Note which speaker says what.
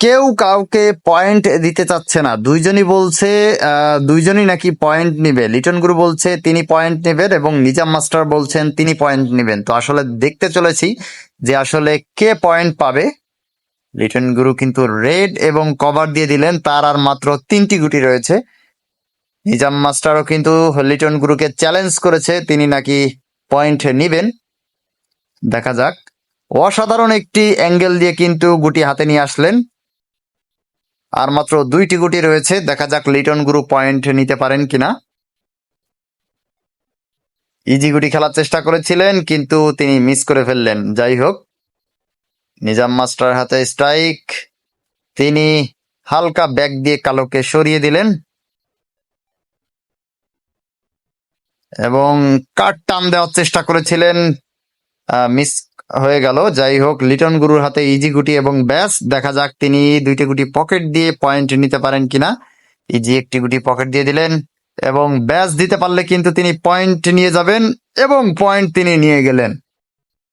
Speaker 1: কেউ কাউকে পয়েন্ট দিতে চাচ্ছে না। দুইজনই বলছে দুইজনই নাকি পয়েন্ট নিবে। লিটন গুরু বলছে, তিনি পয়েন্ট নেবেন এবং নিজাম মাস্টার বলছেন, তিনি পয়েন্ট নেবেন। তো আসলে দেখতে চলেছি যে আসলে কে পয়েন্ট পাবে। লিটন গুরু কিন্তু রেড এবং কভার দিয়ে দিলেন, তার আর মাত্র তিনটি গুটি রয়েছে। নিজাম মাস্টারও কিন্তু লিটন গুরুকে চ্যালেঞ্জ করেছে, তিনি নাকি পয়েন্ট নিবেন। দেখা যাক। অসাধারণ একটি অ্যাঙ্গেল দিয়ে কিন্তু গুটি হাতে নিয়ে আসলেন। আর মাত্র দুইটি গুটি রয়েছে। দেখা যাক লিটন গুরু পয়েন্ট নিতে পারেন কিনা। ইজি গুটি খেলার চেষ্টা করেছিলেন, কিন্তু তিনি মিস করে ফেললেন। যাই হোক, নিজাম মাস্টার হাতে স্ট্রাইক। তিনি হালকা ব্যাগ দিয়ে কালোকে সরিয়ে দিলেন। এবং কাট টান দেওয়ার চেষ্টা করেছিলেন মিস হয়ে গেল। যাই হোক, লিটন গুরুর হাতে ইজি গুটি এবং ব্যাস, দেখা যাক তিনি দুইটি গুটি পকেট দিয়ে পয়েন্ট নিতে পারেন কিনা। ইজি একটি গুটি পকেট দিয়ে দিলেন এবং ব্যাস, দিতে পারলে কিন্তু তিনি পয়েন্ট নিয়ে যাবেন এবং পয়েন্ট তিনি নিয়ে গেলেন।